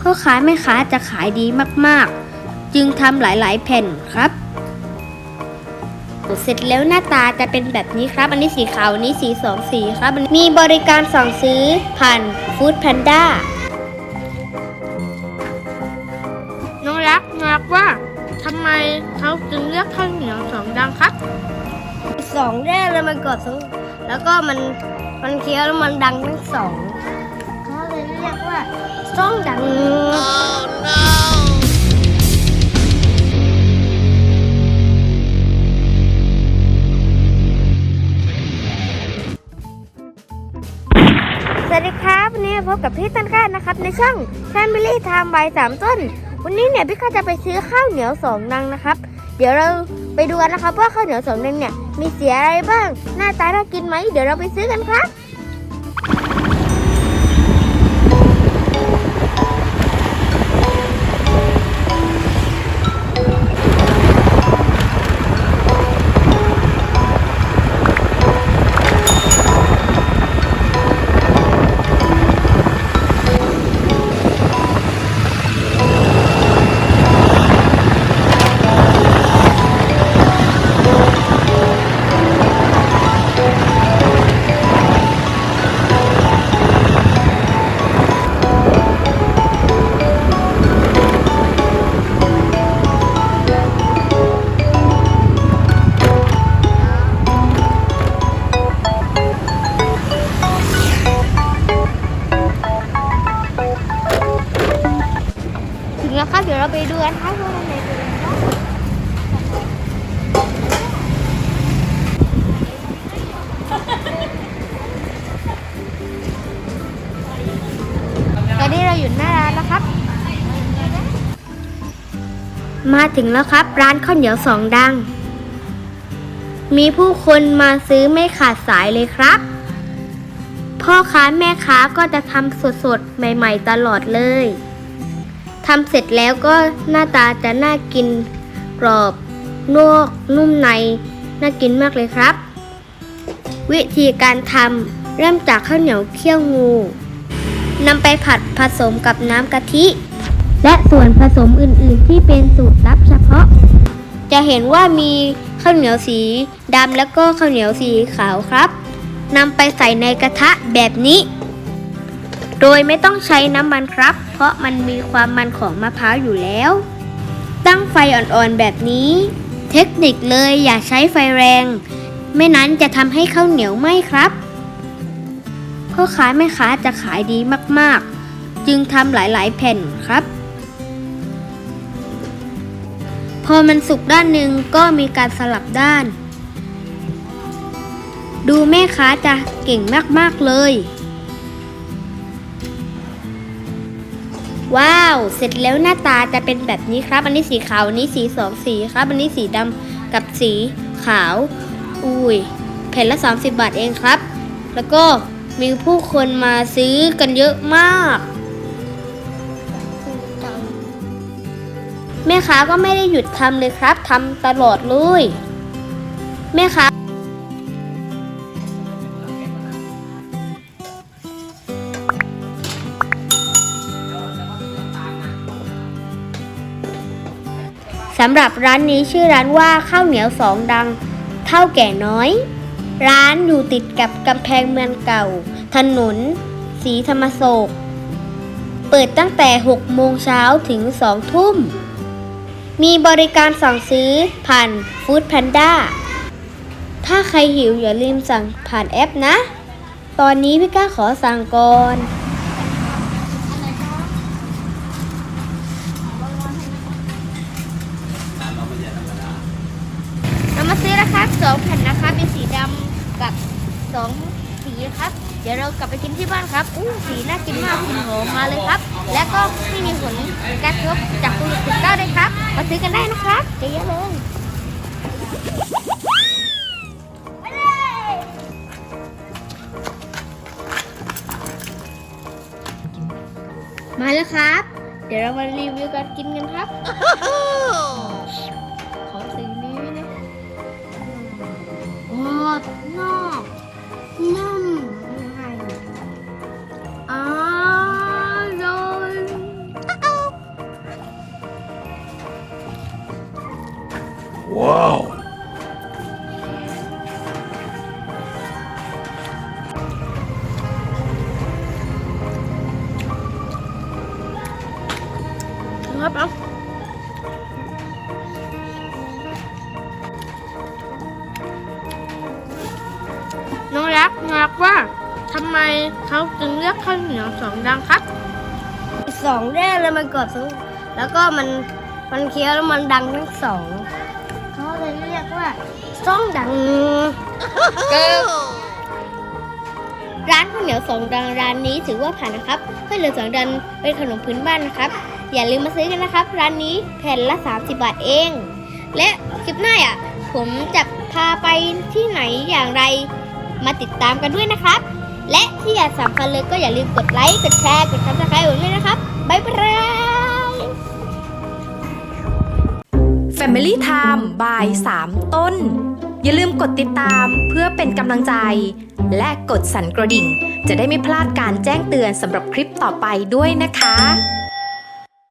พ่อค้าแม่ค้าจะขายดีมากๆ จึงทำหลายๆ แผ่นครับเสร็จแล้วหน้าตาจะเป็นแบบนี้ครับ อันนี้สีขาวอันนี้สีสองสีครับมีบริการสั่งซื้อผ่านฟู้ดแพนด้าน้องรักน้องรักว่าทำไมเขาจึงเลือกข้าวเหนียวสองดังครับสองแรกแล้วมันกดสองแล้วก็มันมันเคี้ยวแล้วมันดังทั้งสองเขาเลยเรียกว่า ซ่องดัง สวัสดีครับ วันนี้พบกับพี่ต้นกล้านะครับ ในช่อง Family Time ใบสามต้น วันนี้เนี่ยพี่ข้าจะไปซื้อข้าวเหนียวสองนังนะครับ เดี๋ยวเราไปดูกันนะครับว่าข้าวเหนียวสองนังเนี่ยมีเสียอะไรบ้าง หน้าตาน่ากินไหม เดี๋ยวเราไปซื้อกันครับ แล้วครับเดี๋ยวเราไปดูกันครับว่าข้างในเป็นไงบ้างตอนนี้เราอยู่หน้าร้านแล้วครับ มาถึงแล้วครับ ร้านข้าวเหนียวสองดัง มีผู้คนมาซื้อไม่ขาดสายเลยครับ พ่อค้าแม่ค้าก็จะทำสดๆ ใหม่ๆ ตลอดเลย ทำเสร็จแล้วก็หน้าตาจะน่ากินกรอบนอกนุ่มใน น่ากินมากเลยครับ วิธีการทำเริ่มจากข้าวเหนียวเคี่ยวงูนำไปผัดผสมกับน้ำกะทิ และส่วนผสมอื่นๆที่เป็นสูตรลับเฉพาะ จะเห็นว่ามีข้าวเหนียวสีดำแล้วก็ข้าวเหนียวสีขาวครับนำไปใส่ในกระทะแบบนี้ โดยไม่ต้องใช้น้ำมันครับ เพราะมันมีความมันของมะพร้าวอยู่แล้ว ตั้งไฟอ่อนๆแบบนี้ เทคนิคเลยอย่าใช้ไฟแรง ไม่นั้นจะทำให้ข้าวเหนียวไหม้ครับพ่อค้าแม่ค้าจะขายดีมากๆ จึงทำหลายๆแผ่นครับ พอมันสุกด้านหนึ่งก็มีการสลับด้าน ดูแม่ค้าจะเก่งมากๆเลย ว้าว เสร็จแล้วหน้าตาจะเป็นแบบนี้ครับ อันนี้สีขาวอันนี้สีสองสีครับ อันนี้สีดำกับสีขาว อุ้ยแผ่นละ 30 บาทเองครับ แล้วก็มีผู้คนมาซื้อกันเยอะมาก แม่ค้าก็ไม่ได้หยุดทำเลยครับทำตลอดเลย แม่ค้า สำหรับร้านนี้ชื่อร้านว่าข้าวเหนียวสองดังเท่าแก่น้อย ร้านอยู่ติดกับกำแพงเมืองเก่า ถนนสีธรรมโศก เปิดตั้งแต่ 6 โมงเช้าถึง 2 ทุ่ม มีบริการสั่งซื้อผ่านฟู้ดแพนด้าถ้าใครหิวอย่าลืมสั่งผ่านแอปนะ ตอนนี้พี่ก้าขอสั่งก่อน เรามาซื้อนะคะสองแผ่นนะคะเป็นสีดำกับส องสีครับ เดี๋ยวเรากลับไปกินที่บ้านครับอู้สีน่ากินมากกลิ่นหอมมาเลยครับ และก็ไม่มีผลกระทบจากโควิด19ด้วยครับ มาซื้อกันได้นะครับเยอะเลยมาแล้วครับ เดี๋ยวเรามารีวิวการกินกันครับ รักน้องรักว่าทำไมเขาจึงเลือกข้าวเหนียวสองดังครับสองแน่เลยมันกรอบสองแล้วก็มันมันเคี้ยวแล้วมันดังทั้งสองเขาเลยเรียกว่าซ่องดังร้านข้าวเหนียวสองดังร้านนี้ถือว่าผ่านนะครับข้าวเหนียวสองดังเป็นขนมพื้นบ้านนะครับ อย่าลืมมาซื้อกันนะครับ ร้านนี้แผ่นละ 30 บาทเอง และคลิปหน้าอะผมจะพาไปที่ไหนอย่างไร มาติดตามกันด้วยนะครับ และที่อยาสำคัญเลยก็อย่าลืมกดไลค์ กดแชร์ กดซับสไครต์ผมด้วยนะครับ บ๊ายบาย Family Time บาย 3 ต้น อย่าลืมกดติดตามเพื่อเป็นกำลังใจ และกดสั่นกระดิ่ง จะได้ไม่พลาดการแจ้งเตือนสำหรับคลิปต่อไปด้วยนะคะ